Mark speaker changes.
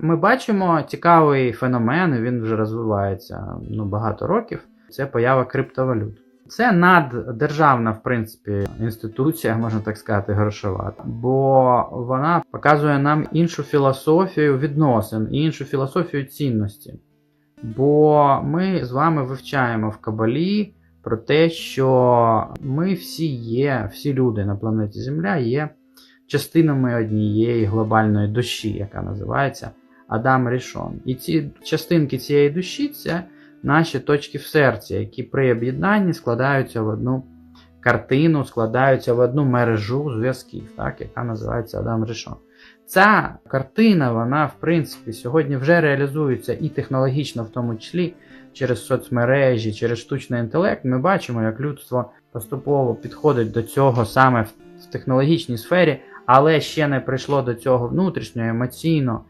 Speaker 1: Ми бачимо цікавий феномен, він вже розвивається ну, багато років. Це поява криптовалют. Це наддержавна, в принципі, інституція, можна так сказати, грошова, бо вона показує нам іншу філософію відносин і іншу філософію цінності. Бо ми з вами вивчаємо в Кабалі про те, що ми всі є, всі люди на планеті Земля є частинами однієї глобальної душі, яка називається Адам Рішон. І ці частинки цієї душі це наші точки в серці, які при об'єднанні складаються в одну картину, складаються в одну мережу зв'язків, так, яка називається Адам Рішон. Ця картина, вона, в принципі, сьогодні вже реалізується і технологічно, в тому числі через соцмережі, через штучний інтелект. Ми бачимо, як людство поступово підходить до цього саме в технологічній сфері, але ще не прийшло до цього внутрішньо, емоційно,